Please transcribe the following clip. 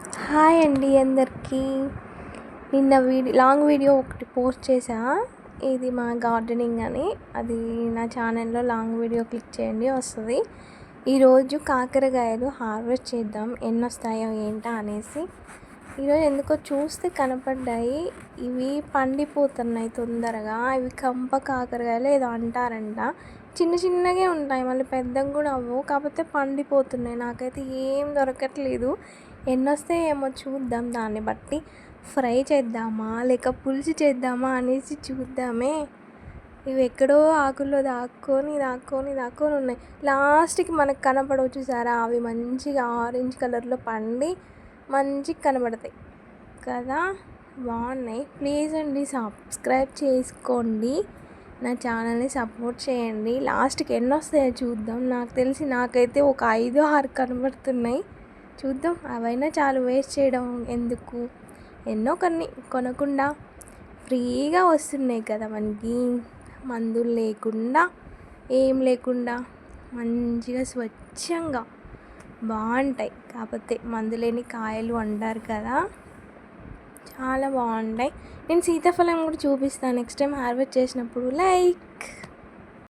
Hi అండి అందరికీ. నిన్న వీడియో లాంగ్ వీడియో ఒకటి పోస్ట్ చేసా ఇది మా గార్డెనింగ్ అని. అది నా ఛానల్లో లాంగ్ వీడియో క్లిక్ చేయండి వస్తుంది. ఈరోజు కాకరకాయలు హార్వెస్ట్ చేద్దాం. ఎన్ని వస్తాయో ఏంటా అనేసి. ఈరోజు ఎందుకో చూస్తే కనపడ్డాయి. ఇవి పండిపోతున్నాయి తొందరగా. ఇవి కంప కాకరకాయలు ఏదో అంటారంట. చిన్న చిన్నగా ఉంటాయి. మళ్ళీ పెద్దగా కూడా అవ్వవు. కాకపోతే పండిపోతున్నాయి. నాకైతే ఏం దొరకట్లేదు. ఎన్ని వస్తాయి ఏమో చూద్దాం దాన్ని బట్టి ఫ్రై చేద్దామా లేక పులుసు చేద్దామా అనేసి చూద్దామే. ఇవి ఎక్కడో ఆకుల్లో దాక్కొని దాక్కొని దాక్కొని ఉన్నాయి. లాస్ట్కి మనకు కనపడవు చూసారా? అవి మంచిగా ఆరెంజ్ కలర్లో పండి మంచిగా కనబడతాయి. కదా? బాగున్నాయి. ప్లీజ్ అండి సబ్స్క్రైబ్ చేసుకోండి. నా ఛానల్ని సపోర్ట్ చేయండి. లాస్ట్కి ఎన్ని వస్తాయో చూద్దాం. నాకు తెలిసి నాకైతే ఒక ఐదు ఆరు కనబడుతున్నాయి. చూద్దాం. అవైనా చాలు వేస్ట్ చేయడం ఎందుకు? ఎన్నో కొన్ని కొనకుండా ఫ్రీగా వస్తున్నాయి కదా మనకి. మందులు లేకుండా ఏం లేకుండా మంచిగా స్వచ్ఛంగా బాగుంటాయి. కాకపోతే మందు లేని కాయలు అంటారు కదా. చాలా బాగుంటాయి. నేను సీతాఫలం కూడా చూపిస్తాను. నెక్స్ట్ టైం హార్వెస్ట్ చేసినప్పుడు లైక్.